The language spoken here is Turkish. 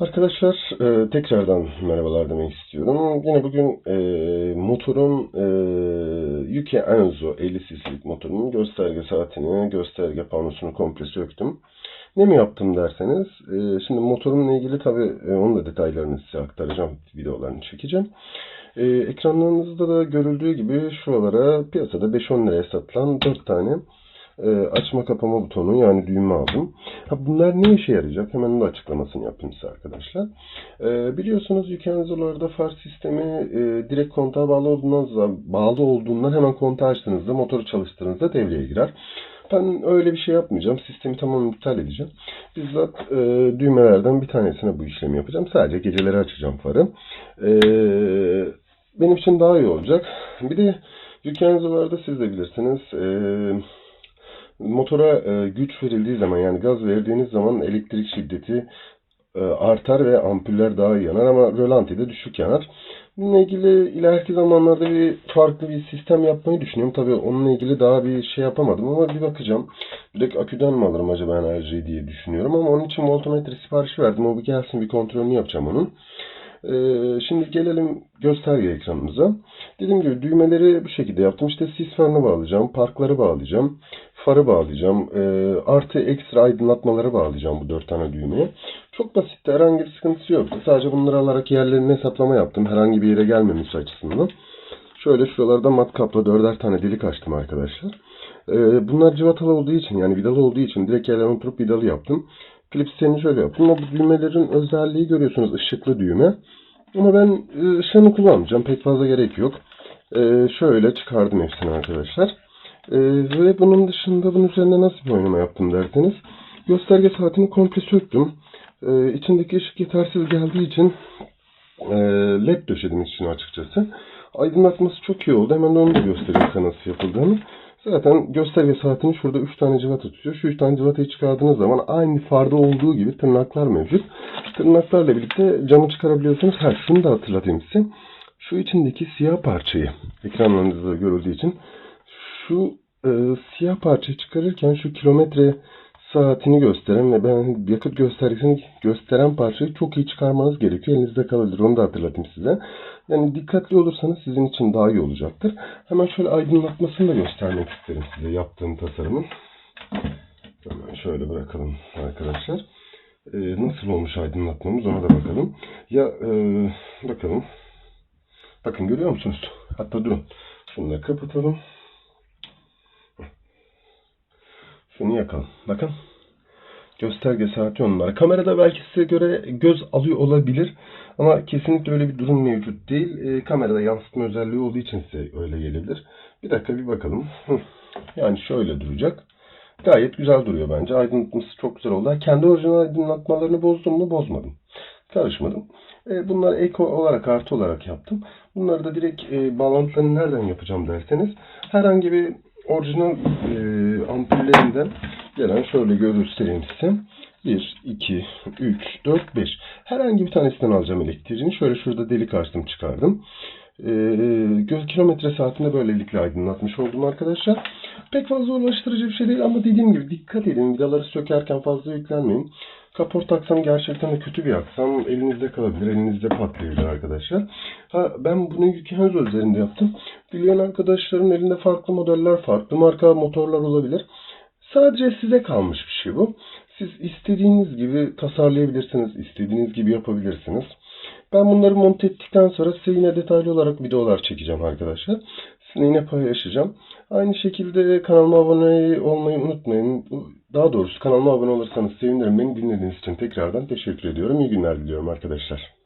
Arkadaşlar e, tekrardan merhabalar demek istiyorum. Yine bugün e, motorun e, Yuki Enzo 50 cc'lik motorunun gösterge saatini, gösterge panosunu komple söktüm. Ne mi yaptım derseniz, e, şimdi motorumla ilgili tabi e, onun da detaylarını size aktaracağım, videolarını çekeceğim. E, ekranlarınızda da görüldüğü gibi şuralara piyasada 5-10 liraya satılan 4 tane e, açma kapama butonu yani düğme aldım. Ha, bunlar ne işe yarayacak? Hemen de açıklamasını yapayım size arkadaşlar. E, biliyorsunuz Yukenzo'larda far sistemi e, direkt kontağa bağlı olduğundan, bağlı olduğundan hemen kontağı açtığınızda motoru çalıştırdığınızda devreye girer. Ben öyle bir şey yapmayacağım. Sistemi tamamen iptal edeceğim. Bizzat e, düğmelerden bir tanesine bu işlemi yapacağım. Sadece geceleri açacağım farı. E, benim için daha iyi olacak. Bir de Yukenzo'larda siz de bilirsiniz. E, motora e, güç verildiği zaman yani gaz verdiğiniz zaman elektrik şiddeti e, artar ve ampuller daha iyi yanar ama rölantide düşük yanar. Bununla ilgili ileriki zamanlarda bir farklı bir sistem yapmayı düşünüyorum. Tabii onunla ilgili daha bir şey yapamadım ama bir bakacağım. Direkt aküden mi alırım acaba enerjiyi diye düşünüyorum ama onun için voltmetre siparişi verdim. O bir gelsin bir kontrolünü yapacağım onun. Ee, şimdi gelelim gösterge ekranımıza. Dediğim gibi düğmeleri bu şekilde yaptım. İşte sis fanını bağlayacağım, parkları bağlayacağım, farı bağlayacağım, e, artı ekstra aydınlatmaları bağlayacağım bu dört tane düğmeye. Çok basitti, herhangi bir sıkıntısı yoktu. Sadece bunları alarak yerlerine hesaplama yaptım. Herhangi bir yere gelmemesi açısından. Şöyle şuralarda matkapla dörder tane delik açtım arkadaşlar. Ee, bunlar civatalı olduğu için yani vidalı olduğu için direkt yerlerine oturup vidalı yaptım. Klipslerini şöyle yaptım. Ama bu düğmelerin özelliği görüyorsunuz ışıklı düğme. Ama ben e, ışığını kullanmayacağım. Pek fazla gerek yok. Ee, şöyle çıkardım hepsini arkadaşlar. Ee, ve bunun dışında bunun üzerine nasıl bir oynama yaptım derseniz. Gösterge saatini komple söktüm. Ee, içindeki ışık yetersiz geldiği için e, led döşedim için açıkçası. Aydınlatması çok iyi oldu. Hemen onu da göstereyim size nasıl yapıldığını. Zaten gösterge saatini şurada 3 tane cıvata tutuyor. Şu 3 tane cıvatayı çıkardığınız zaman aynı farda olduğu gibi tırnaklar mevcut. Tırnaklarla birlikte camı çıkarabiliyorsunuz. Ha şunu da hatırlatayım size. Şu içindeki siyah parçayı ekranlarınızda görüldüğü için şu e, siyah parçayı çıkarırken şu kilometre saatini gösteren ve ben yakıt göstergesini gösteren parçayı çok iyi çıkarmanız gerekiyor. Elinizde kalabilir. Onu da hatırlatayım size. Yani dikkatli olursanız sizin için daha iyi olacaktır. Hemen şöyle aydınlatmasını da göstermek isterim size yaptığım tasarımın. Hemen şöyle bırakalım arkadaşlar. Ee, nasıl olmuş aydınlatmamız ona da bakalım. Ya e, bakalım. Bakın görüyor musunuz? Hatta durun. Şunu da kapatalım. Şunu yakalım. Bakın. Gösterge saati onlar. Kamerada belki size göre göz alıyor olabilir. Ama kesinlikle öyle bir durum mevcut değil. E, kamerada yansıtma özelliği olduğu için size öyle gelebilir. Bir dakika bir bakalım. Yani şöyle duracak. Gayet güzel duruyor bence. Aydınlatması çok güzel oldu. Kendi orijinal aydınlatmalarını bozdum mu bozmadım. Karışmadım. E, bunları ek olarak artı olarak yaptım. Bunları da direkt e, bağlantılarını nereden yapacağım derseniz herhangi bir orijinal e, ampullerinden gelen şöyle göstereyim size. 1, 2, 3, 4, 5. Herhangi bir tanesinden alacağım elektriğini. Şöyle şurada delik açtım çıkardım. E, göz kilometre saatinde böylelikle aydınlatmış oldum arkadaşlar. Pek fazla ulaştırıcı bir şey değil ama dediğim gibi dikkat edin. Vidaları sökerken fazla yüklenmeyin. Kaport aksam gerçekten de kötü bir aksam. Elinizde kalabilir, elinizde patlayabilir arkadaşlar. Ha, ben bunu Yukenzo üzerinde yaptım. Biliyen arkadaşların elinde farklı modeller, farklı marka motorlar olabilir. Sadece size kalmış bir şey bu. Siz istediğiniz gibi tasarlayabilirsiniz, istediğiniz gibi yapabilirsiniz. Ben bunları monte ettikten sonra size yine detaylı olarak videolar çekeceğim arkadaşlar. Sizinle yine paylaşacağım. Aynı şekilde kanalıma abone olmayı unutmayın. Daha doğrusu kanalıma abone olursanız sevinirim. Beni dinlediğiniz için tekrardan teşekkür ediyorum. İyi günler diliyorum arkadaşlar.